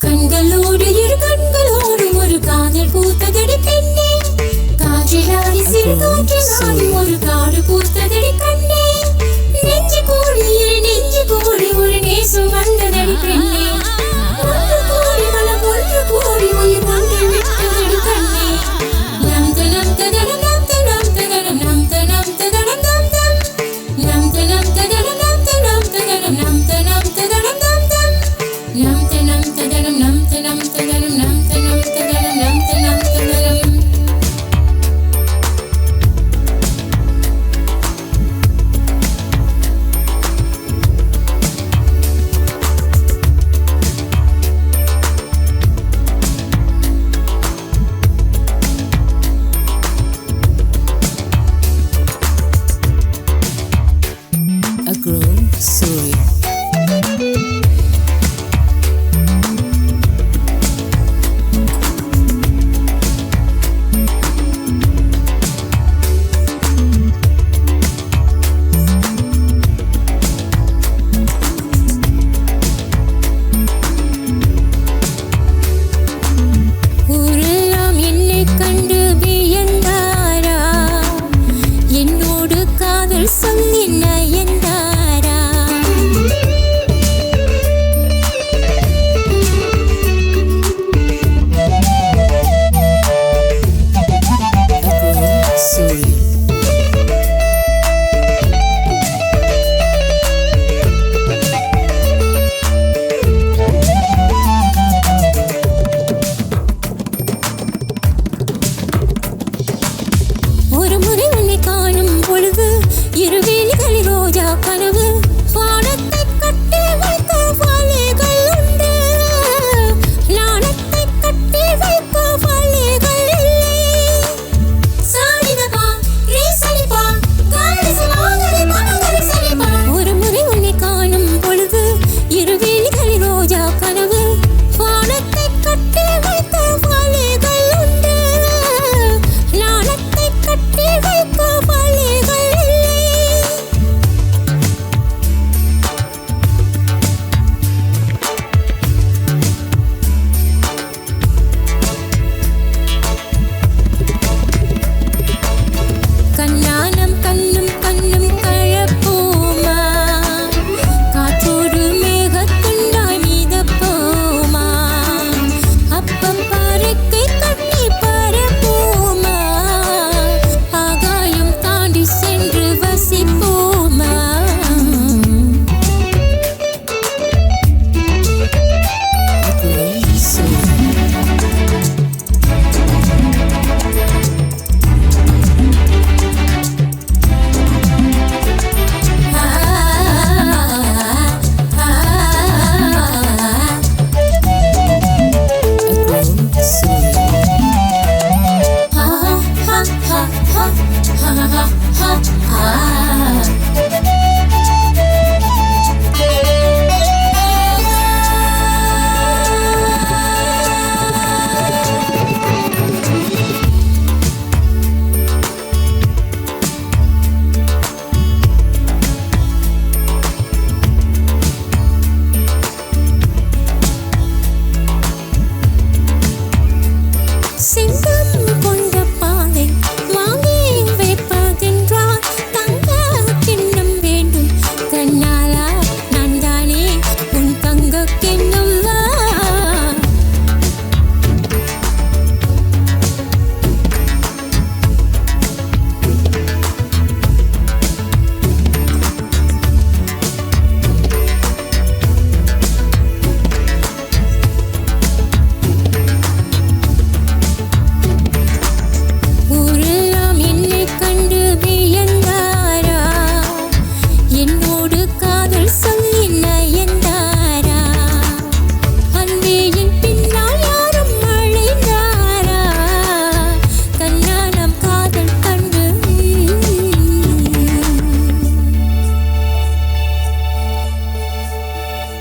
கண்களோடு இரு கண்களோடு ஒரு காதல் பூத்ததடி பெண்ணே. காற்றிலாடி சிறு காற்றிலாடி Suri. பொழுது இருவேலிகளில் ரோஜா கனவு.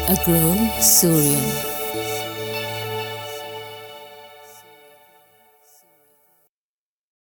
a grown Surian.